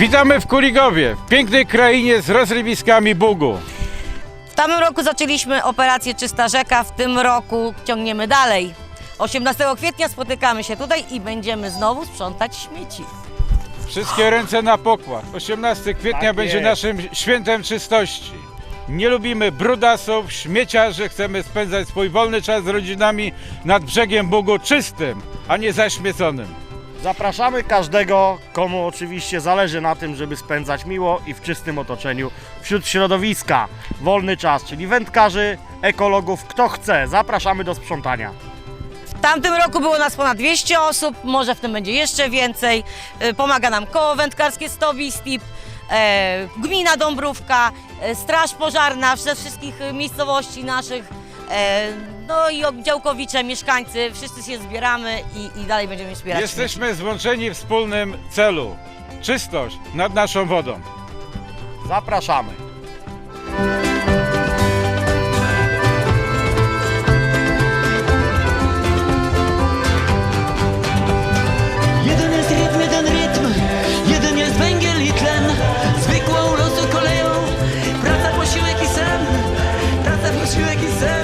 Witamy w Kuligowie, w pięknej krainie z rozrywiskami Bugu. W tamtym roku zaczęliśmy operację Czysta Rzeka, w tym roku ciągniemy dalej. 18 kwietnia spotykamy się tutaj i będziemy znowu sprzątać śmieci. Wszystkie ręce na pokład. 18 kwietnia Tak będzie jest. naszym świętem czystości. Nie lubimy brudasów, śmieciarzy, chcemy spędzać swój wolny czas z rodzinami nad brzegiem Bugu czystym, a nie zaśmieconym. Zapraszamy każdego, komu oczywiście zależy na tym, żeby spędzać miło i w czystym otoczeniu wśród środowiska. Wolny czas, czyli wędkarzy, ekologów, kto chce. Zapraszamy do sprzątania. W tamtym roku było nas ponad 200 osób, może w tym będzie jeszcze więcej. Y, Pomaga nam koło wędkarskie Stowi Stip, e, gmina Dąbrówka, e, straż pożarna ze wszystkich e, miejscowości naszych. E, no i od działkowicze, mieszkańcy, wszyscy się zbieramy i, i dalej będziemy wspierać. Jesteśmy złączeni w wspólnym celu. Czystość nad naszą wodą. Zapraszamy. Jeden jest rytm, jeden rytm, jeden jest węgiel i tlen. Zwykłą losu koleją, praca, posiłek i sen, praca, posiłek i sen.